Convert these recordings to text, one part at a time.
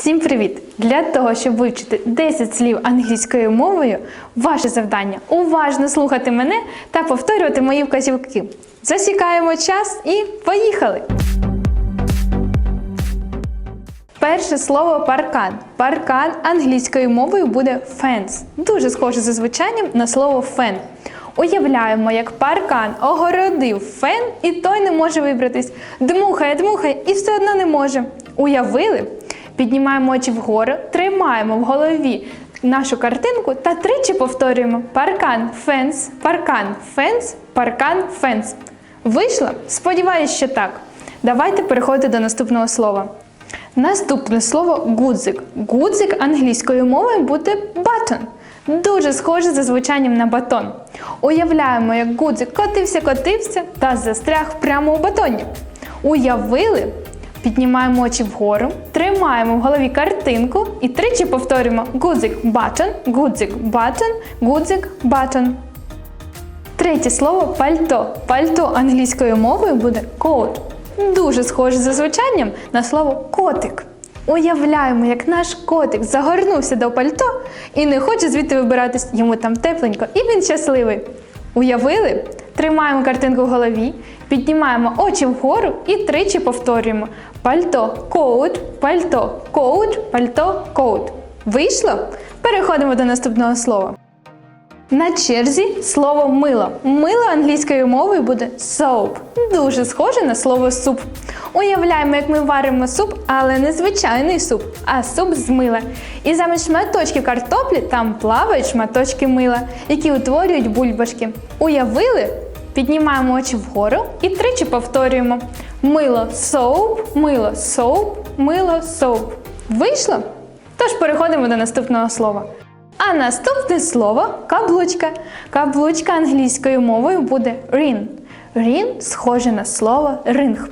Всім привіт! Для того, щоб вивчити 10 слів англійською мовою, ваше завдання уважно слухати мене та повторювати мої вказівки. Засікаємо час і поїхали! Перше слово паркан. Паркан англійською мовою буде fence. Дуже схоже за звучанням на слово фен. Уявляємо, як паркан огородив фен, і той не може вибратись. Дмухає, дмухає і все одно не може. Уявили? Піднімаємо очі вгору, тримаємо в голові нашу картинку та тричі повторюємо: паркан, фенс, паркан, фенс, паркан, фенс. Вийшло? Сподіваюсь, що так. Давайте переходити до наступного слова. Наступне слово гудзик. Гудзик англійською мовою буде button. Дуже схоже за звучанням на батон. Уявляємо, як гудзик котився, котився та застряг прямо у батоні. Уявили? Піднімаємо очі вгору, тримаємо в голові картинку і тричі повторюємо гудзик button, гудзик button, гудзик button. Третє слово пальто. Пальто англійською мовою буде coat. Дуже схоже за звучанням на слово котик. Уявляємо, як наш котик загорнувся до пальто і не хоче звідти вибиратись, йому там тепленько, і він щасливий. Уявили? Тримаємо картинку в голові, піднімаємо очі вгору і тричі повторюємо: пальто, коут, пальто, коут, пальто, коут. Вийшло? Переходимо до наступного слова. На черзі слово мило. Мило англійською мовою буде soap. Дуже схоже на слово суп. Уявляємо, як ми варимо суп, але не звичайний суп, а суп з мила. І замість шматочків картоплі там плавають шматочки мила, які утворюють бульбашки. Уявили? Піднімаємо очі вгору і тричі повторюємо: мило soap, мило soap, мило soap. Вийшло? Тож переходимо до наступного слова. А наступне слово каблучка. Каблучка англійською мовою буде ring. Ring схоже на слово ринг.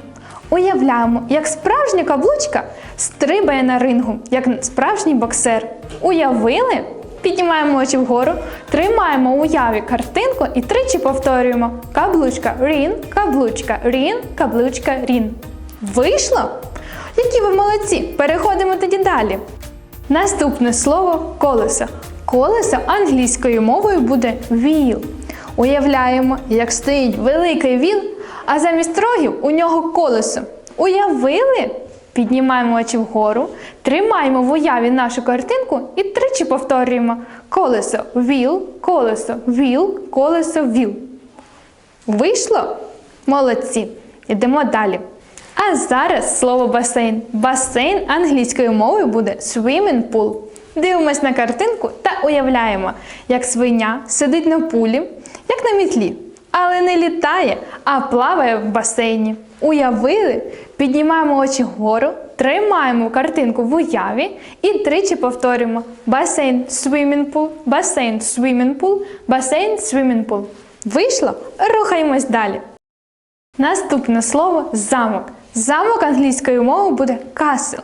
Уявляємо, як справжня каблучка стрибає на рингу, як справжній боксер. Уявили? Піднімаємо очі вгору, тримаємо у уяві картинку і тричі повторюємо: каблучка рін, каблучка рін, каблучка рін. Вийшло? Які ви молодці! Переходимо тоді далі. Наступне слово колесо. Колесо англійською мовою буде wheel. Уявляємо, як стоїть великий віл, а замість рогів у нього колесо. Уявили? Піднімаємо очі вгору, тримаємо в уяві нашу картинку і тричі повторюємо: колесо віл, колесо віл, колесо віл. Вийшло? Молодці! Йдемо далі. А зараз слово басейн. Басейн англійською мовою буде swimming pool. Дивимось на картинку та уявляємо, як свиня сидить на пулі, як на мітлі, але не літає, а плаває в басейні. Уявили? Піднімаємо очі вгору, тримаємо картинку в уяві і тричі повторюємо: басейн swimming pool, басейн swimming pool, басейн swimming pool. Вийшло? Рухаємось далі. Наступне слово замок. Замок англійською мовою буде castle.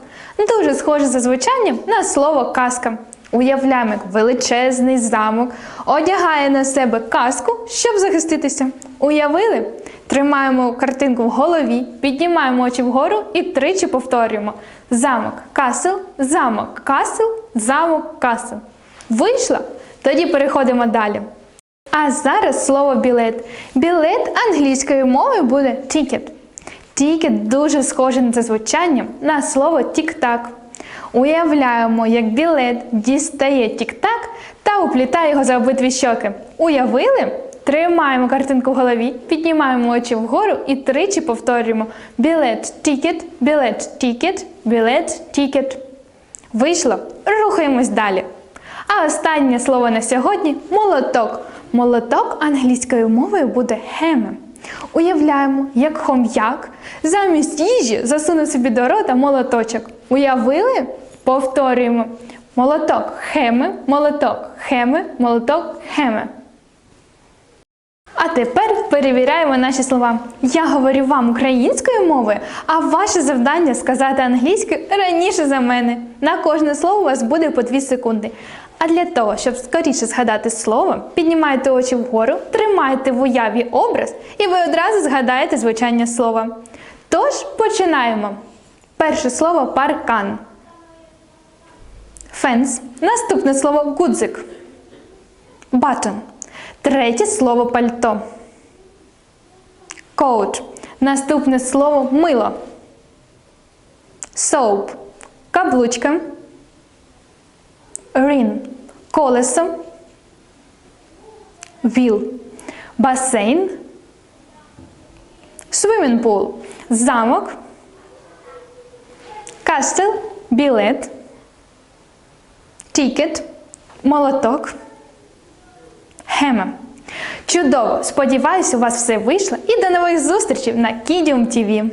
Дуже схоже за звучанням на слово казка. Уявляємо, як величезний замок одягає на себе каску, щоб захиститися. Уявили? Тримаємо картинку в голові, піднімаємо очі вгору і тричі повторюємо: замок, касл, замок, касл, замок, касл. Вийшло? Тоді переходимо далі. А зараз слово білет. Білет англійською мовою буде ticket. Тікет дуже схоже за звучанням на слово тік-так. Уявляємо, як білет дістає тік-так та уплітає його за обидві щоки. Уявили? Тримаємо картинку в голові, піднімаємо очі вгору і тричі повторюємо: білет, тікет, білет, тікет, білет, тікет. Вийшло? Рухаємось далі. А останнє слово на сьогодні молоток. Молоток англійською мовою буде hammer. Уявляємо, як хом'як замість їжі засуне собі до рота молоточок. Уявили? Повторюємо. Молоток хеме, молоток хеме, молоток хеме. А тепер перевіряємо наші слова. Я говорю вам українською мовою, а ваше завдання сказати англійською раніше за мене. На кожне слово у вас буде по 2 секунди. А для того, щоб скоріше згадати слово, піднімайте очі вгору, тримайте в уяві образ, і ви одразу згадаєте звучання слова. Тож починаємо. Перше слово паркан. Фенс. Наступне слово гудзик. Button. Третє слово пальто. Coat. Наступне слово мило. Soap. Каблучка. Ring. Колесо. Wheel. Басейн. Pool. Замок. Castle. Білет. Ticket. Молоток. Хема. Чудово! Сподіваюсь, у вас все вийшло. І до нових зустрічей на Kidium TV.